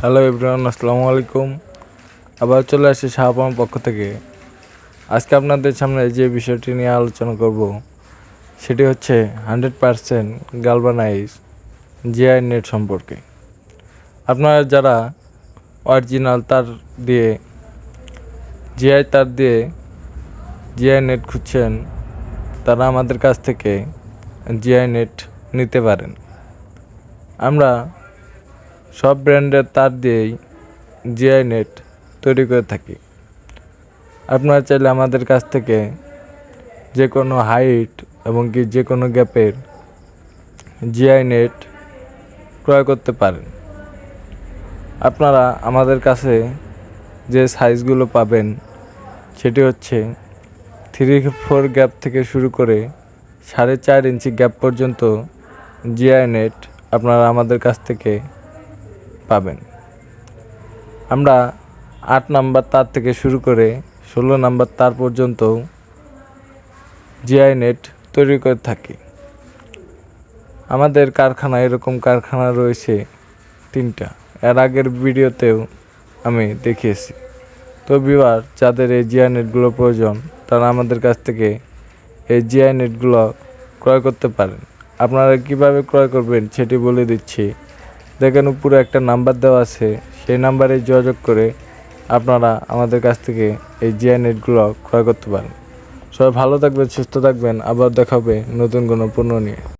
Hello everyone আসসালামু আলাইকুম। আবার চলে আসছি শাহপাম পক্ষ থেকে। আজকে আপনাদের সামনে যে বিষয়টি নিয়ে আলোচনা করব, সেটি হচ্ছে hundred percent galvanize GI net সম্পর্কে। আপনারা যারা অরিজিনাল তার দিয়ে জিআই তার দিয়ে জিআই নেট খুঁজছেন, তারা আমাদের কাছ থেকে জিআই নেট নিতে পারেন। আমরা সব ব্র্যান্ডের তার দিয়েই জিআই নেট তৈরি করে থাকি। আপনারা চাইলে আমাদের কাছ থেকে যে কোনো হাইট এবং কি যে কোনো গ্যাপের জিআই নেট ক্রয় করতে পারেন। আপনারা আমাদের কাছে যে সাইজগুলো পাবেন, সেটি হচ্ছে থ্রি ফোর গ্যাপ থেকে শুরু করে সাড়ে চার ইঞ্চি গ্যাপ পর্যন্ত জিআই নেট আপনারা আমাদের কাছ থেকে পাবেন। আমরা আট নাম্বার তার থেকে শুরু করে ষোলো নাম্বার তার পর্যন্ত জিআই নেট তৈরি করে থাকি। আমাদের কারখানা, এরকম কারখানা রয়েছে তিনটা। এর আগের ভিডিওতেও আমি দেখিয়েছি। তো বিবার যাদের এই জিআই নেটগুলো প্রয়োজন, তারা আমাদের কাছ থেকে এই জিআই নেটগুলো ক্রয় করতে পারেন। আপনারা কীভাবে ক্রয় করবেন সেটি বলে দিচ্ছি। দেখেন উপরে একটা নাম্বার দেওয়া আছে, সেই নাম্বারে যোগাযোগ করে আপনারা আমাদের কাছ থেকে এই জিআই নেটগুলো ক্রয় করতে পারেন। সবাই ভালো থাকবেন, সুস্থ থাকবেন, আবার দেখাবে নতুন কোনো পণ্য নিয়ে।